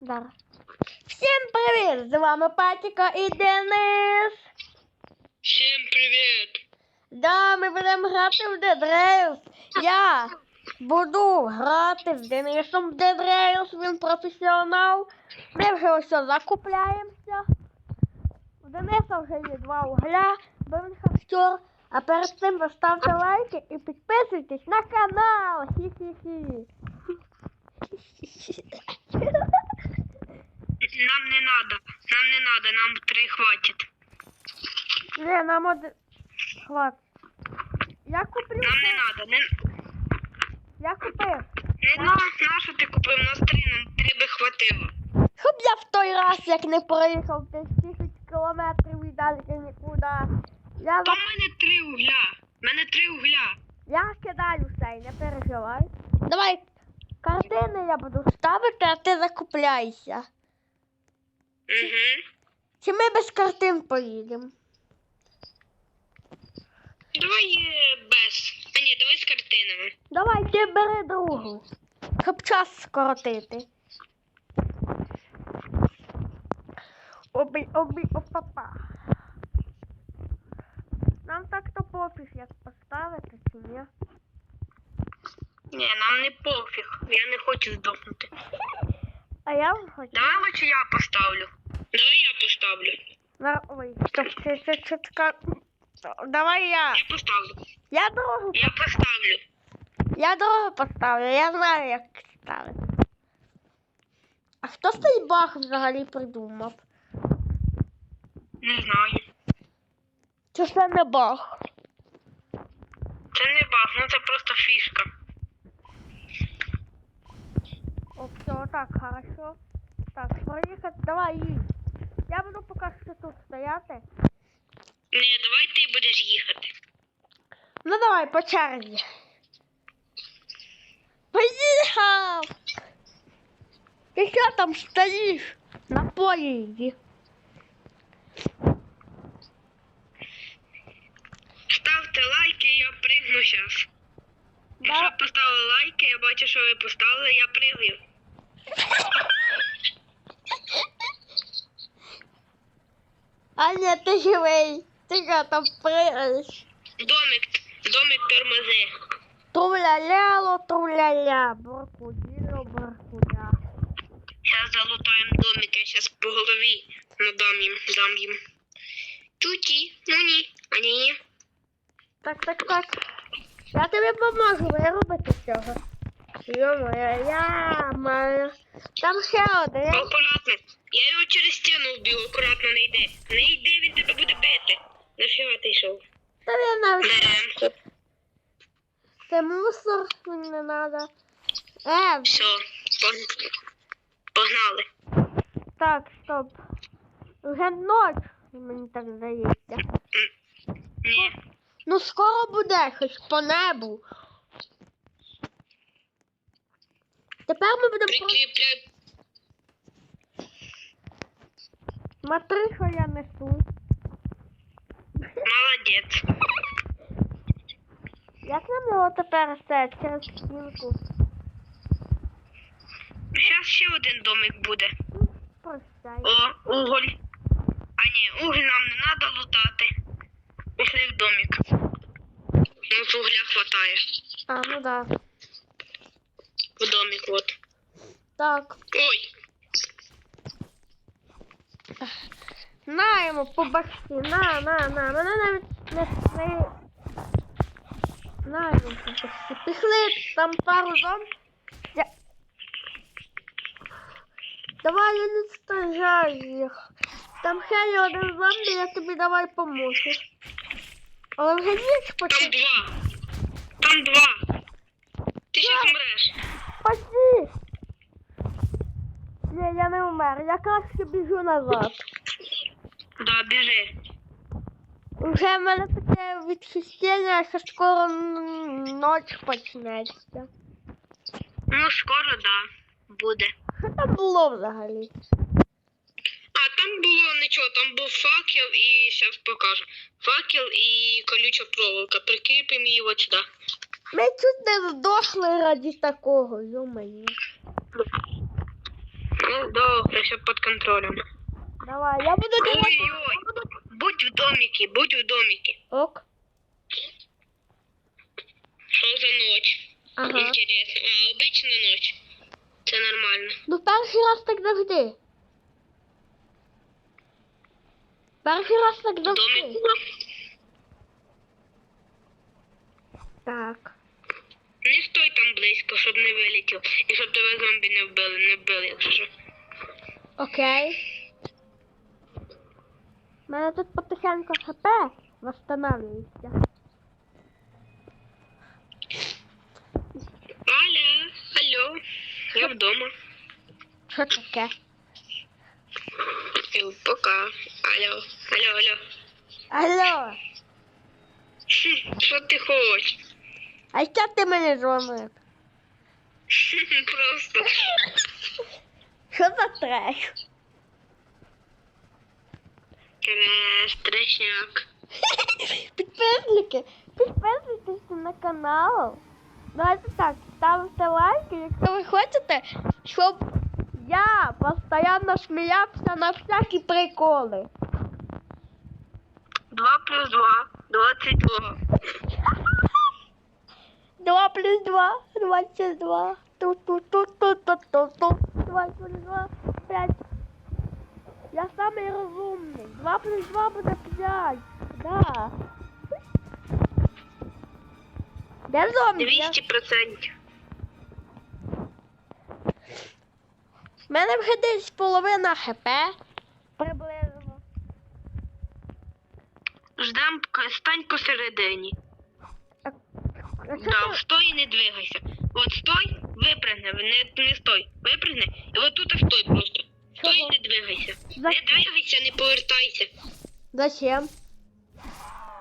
Зараз. Всім привіт! З вами Патіка і Денис. Всем привет! Да, ми будемо грати в Dead Rails. Я буду грати з Денисом в Dead Rails, він професіонал. Ми вже ось закупляємося. У Дениса вже є два угля, бо він. А перед цим ви лайки і підписуйтесь на канал. Хі-хі-хі. Нам не надо, нам не надо, нам три хватит. Не, нам один. Хватит. Я куплю. Нам не надо. Не, Я купив. не на, на що ти купив? Нас три, нам три би хватило. Щоб я в той раз, як не проїхав тих 10 кілометрів і далі нікуди. Я, Та в мене три угля. В мене три угля. я кидаю все, не переживай. Давай картини я буду ставити, а ти закупляйся. Угу. Чи ми без картин поїдемо? Давай е, без. А ні, давай з картинами. Давай ти бери другу. Щоб час скоротити. Обі, обі, опапа. Нам так-то пофіг, як поставити чи ні. Ні, нам не пофіг. Я не хочу здохнути. А я хочу. Давай лучше я поставлю. Давай я поставлю. На... Ой, стоп, це, це, це така... Давай я. Я поставлю. Я другу, Я поставлю. я другу поставлю, я знаю, як ставити. А хто цей баг взагалі придумав? Не знаю. Це ж не баг. Це не баг, ну це просто фішка. Все, так, хорошо. Так, проїхати, давай їдь. Я буду поки що тут стояти. Ні, давай ти будеш їхати. Ну давай, по черзі. Поїхав! Ти що там стоїш? На полі йди. Ставте лайки, я пригну зараз. Да. Якщо поставили лайки, я бачу, що ви поставили, я пригаю. А ні, ти живий. Ти що там пригаєш? Домик, домик тормози. Труля-ляло, труля-ля, баркуділо, баркуля. Зараз залутаємо домик, я зараз по голові надам їм, дам їм. Туті, ну ні, а ні, ні. Так, так, так. Я тобі поможу виробити цього. Йо-моє, я Там ще один. Акуратно. Я його через стіну вбив, акуратно не йди. Не йди, він тебе буде бити. Нафіга ти йшов? Та я навіть це мусор, мені не треба. Е, Все, погнали. так, стоп. Вже ніч, мені так здається. Ні. Ну скоро буде, хоч по небу. Тепер ми будемо. Прикріпляй. Смотри, що я несу. Молодець. Як нам його тепер все через стінку? Зараз ще один домик буде. Прощай. О, уголь. А ні, уголь нам не треба лутати. Пішли в домик. Ну, з угля хватає. А, ну да. В домик, от. Так. Ой, На йому по башці, на, на, на. Мене навіть не не. На йому по башці. Пішли там пару зон. Я... Давай я не стражаю їх. Там є один зомбі, я тобі давай поможу. Але вже ніч там два. Там два. Ти щас умреш. Спаси! Ні, я не умер, я краще біжу назад. Да, біжи. Вже в мене таке відчуття, що скоро ніч почнеться. Ну, скоро, да, буде. Що там було взагалі? А там було нічого, там був факел і зараз покажу. Факел і колюча проволока. Прикріпимо її от сюди. Ми чуть не здохли раді такого, йо-моє. Ну, добре, все під контролем. Давай, я буду тебе. Ой-ой, будь в домике, будь в домике. Ок. Що за ночь? Ага. Интересно. А, обычно ночь. Це нормально. Ну перший раз так завжди. Перший раз так Домик. завжди. Так. Там щоб не вилетів. І щоб тебе зомбі не вбили, не вбили, якщо що. Окей. У мене тут потихеньку хп восстанавливається. Аля, алло, я вдома. Що таке? Е, Пока. Алло, алло, алло. Алло, Хм, Що ти хочеш? а що ти мене дзвонив? Просто. Що за треш? Креш, трешняк. Підписники, підписуйтесь на канал. Давайте так, ставте лайки, якщо ви хочете, щоб я постійно сміявся на всякі приколи. Два плюс два, двадцять два. 2 плюс 2, 22. Тут, тут, тут, тут, тут, тут, тут. 2 плюс 2, 5. Я самий розумний. 2 плюс 2 буде 5. Да. Я- Двісті процентів. В мене вже десь половина хп. Приблизно. Ждем, стань посередині. Да, стой і не двигайся. От стой, випригни, не, не стой. Випригни, і от тут стой просто. Стой і не двигайся. За- Не двигайся, не повертайся. Зачем?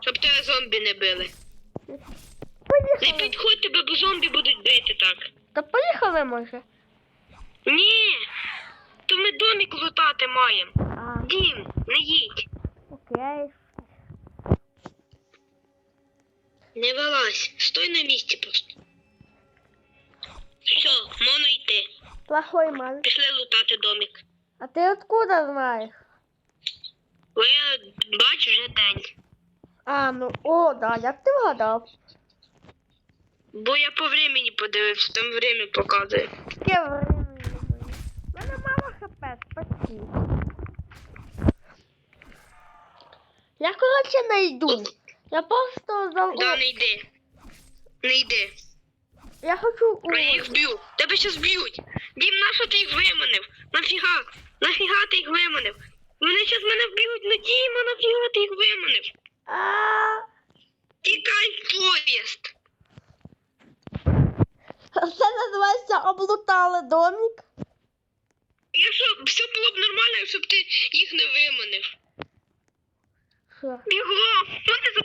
Щоб тебе зомбі не били. Не Поїхали. підходь тебе, бо зомбі будуть бити так. Та поїхали може. Ні. То ми домик лутати маємо. А, Дім, не їдь. окей. Не вилазь, стой на місці просто. Все, можна йти. Плохой мальчик. Пішли лутати домик. А ти откуда знаєш? Бо я бачу вже день. А, ну, о, да, як ти вгадав? Бо я по времени подивився, там время показує. Времени було. У мене мало хп, спасибо. Я, коротше, не йду. Я просто за... Да, не йди. Не йди. Я хочу... Я їх вб'ю. Тебе щас б'ють. Дім, нащо ти їх виманив? Нафіга? Нафіга ти їх виманив? Вони щас мене вб'ють, ну Діма, нафіга ти їх виманив? Тікай в поїзд. Це називається облутали домик. Якщо все було б нормально, якщо б ти їх не виманив. Що? Бігом! Ну не за...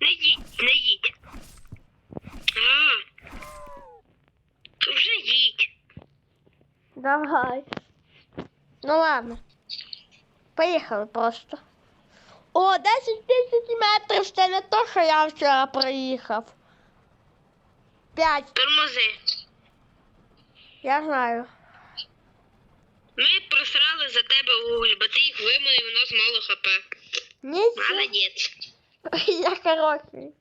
Не їдь, не їдь. А. То вже їдь. Давай. Ну ладно. Поїхали просто. О, 10 тисяч метрів це не то, що я вчора проїхав. 5, Тормози. я знаю. Ми просрали за тебе уголь, бо ти їх виманив, у нас мало хп. Нічого. Молодець. Я хороший.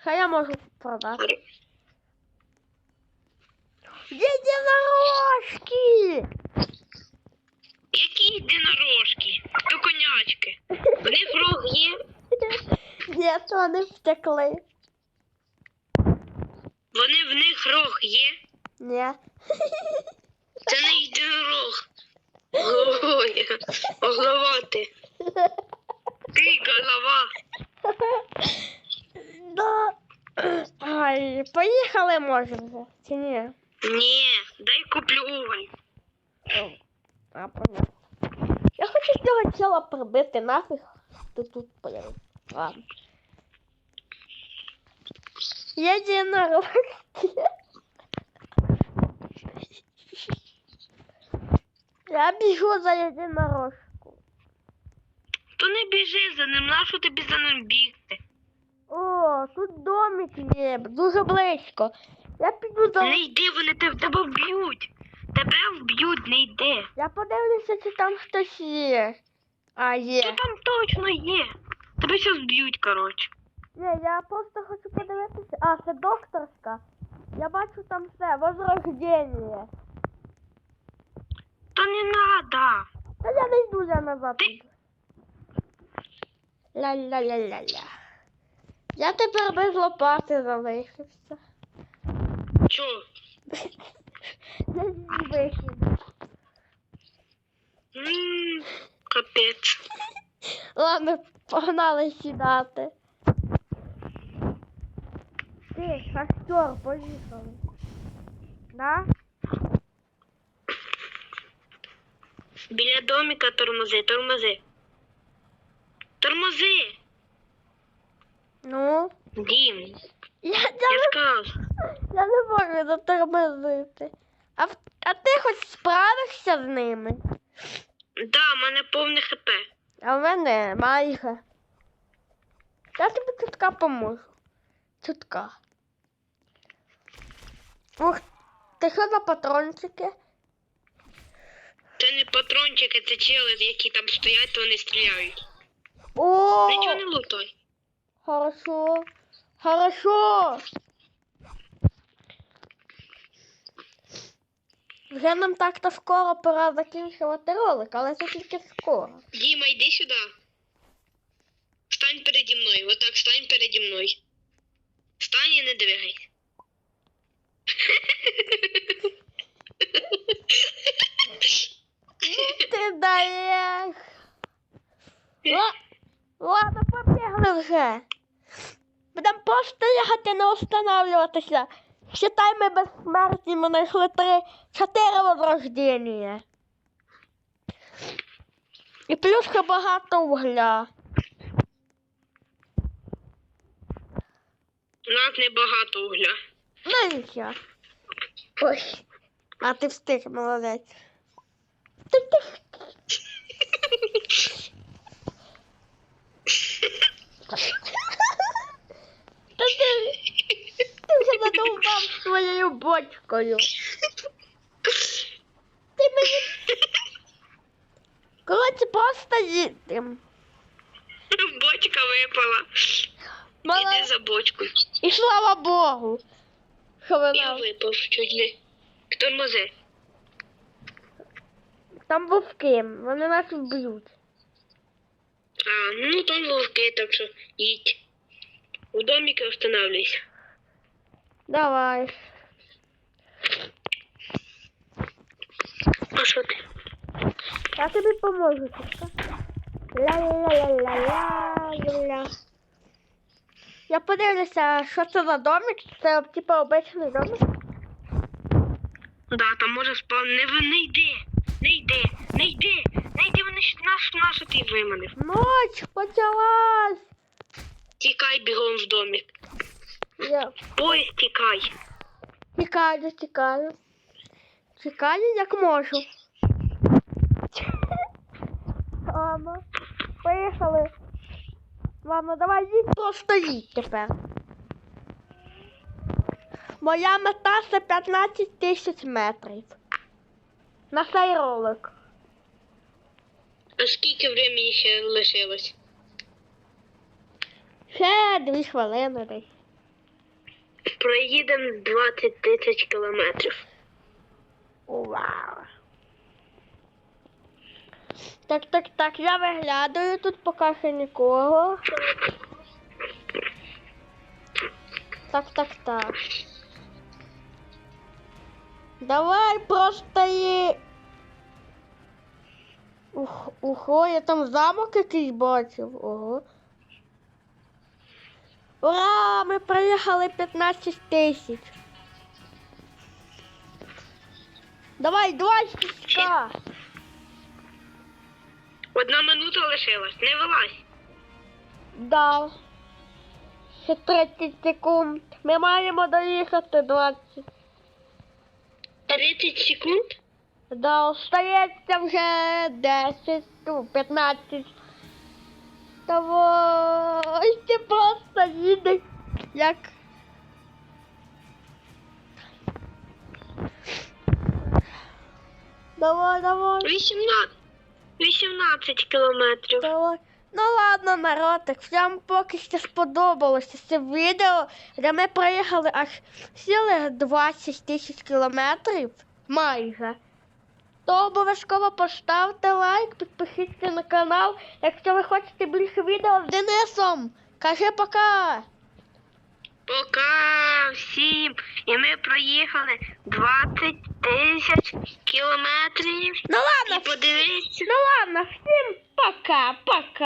Що я можу продати? Єдинорожки! Які єдинорожки? То конячки. В них рог є. Ні, то вони втекли. Вони в них рог є. Ні. Це не єдинорог. Ой, голова ти. Ти голова. Да. Ай, поїхали може вже, чи ні? Ні, дай куплю уголь. А, понятно. Я хочу цього тіла прибити нафіг. Ти тут появився. Ладно. Єдинорожки. Я біжу за єдинорожку. То біжи за ним, нащо тобі за ним бігти? О, тут домик є, дуже близько. Я піду за... Не йди, вони тебе, тебе вб'ють. Тебе вб'ють, не йди. Я подивлюся, чи там хтось є. А, є. там точно є. Тебе зараз вб'ють, коротше. Ні, я просто хочу подивитися. А, це докторська. Я бачу там все, возрождення. Та не надо. Та я не йду я назад. йду. Ля-ля-ля-ля-ля. Я тепер без лопати залишився. Чо? Капець. Ладно, погнали сідати. Ти, шахтер, поїхали. Да? Біля домика тормози, тормози. Тормози. Ну? Дім, Я, я я, не, сказав. я не можу затормозити. А, а ти хоч справишся з ними? Да, в мене повне хп. А в мене майже. Я тобі чутка поможу. Чутка. Ух, ти що за патрончики? Це не патрончики, це чели, які там стоять, то вони стріляють. О, Нічого не лутай. хорошо. Хорошо. Вже нам так-то скоро пора закінчувати ролик, але це тільки скоро. Діма, йди сюди. Стань переді мною. Отак стань переді мною. Стань і не двигай. Ти даєш. Ла- Ладно, побігли вже. Будемо просто не останавливатися. Считай, ми безсмертні, ми знайшли три, чотири возрождення. І плюс ще багато угля. У нас небагато угля. Ну і що? Ой. А ти встиг, молодець. Ти, ти, Та ти, ти вже задовбав своєю бочкою. Ти мені. Коротше, просто їдем. Бочка випала. Іди за бочкою. І слава Богу. Що Я випав чуть не. Тормози. Там вовки, вони нас вб'ють. А, ну там вовки, так що їдь. У домике останавливайся. Давай. А що ти? Я тобі поможу, тільки. Ля-ля-ля-ля-ля-ля-ля. Я подивлюся, що це за домик. Це типу обичний домик. Да, там може спав. Не, не йди. Не йди. Не йди. Не йди, вони наш, нашу ти виманив. Ноч почалась. Тікай бігом в домик. Я Поїзд тікай. тікаю, тікаю. Тікаю, як можу. Ладно, поїхали. Ладно, давай їдь просто їдь тепер. Моя мета це 15 тисяч метрів. На цей ролик. А скільки времени ще лишилось? Ще дві хвилини десь. Проїдемо 20 тисяч кілометрів. Вау. Так, так, так, я виглядаю тут поки що нікого. Так, так, так. Давай просто її. Ух, ого, я там замок якийсь бачив. Ого. Ура! Ми проїхали 15 тисяч. Давай, 20к. Одна минута лишилась. Не вилазь. Да. Ще 30 секунд. Ми маємо доїхати 20. 30 секунд? Да, остається вже 10, ну, 15. Давай, ти просто їдеш, як... Давай, давай. 18. 18 кілометрів. Давай. Ну ладно, народик, всім поки що сподобалося це відео, де ми проїхали аж цілих 20 тисяч кілометрів майже. То обов'язково поставте лайк, підпишіться на канал, якщо ви хочете більше відео з Денисом. Кажи пока! Пока всім. І ми проїхали 20 тисяч кілометрів. Ну І ладно, подивіться. ну ладно, всім пока, пока.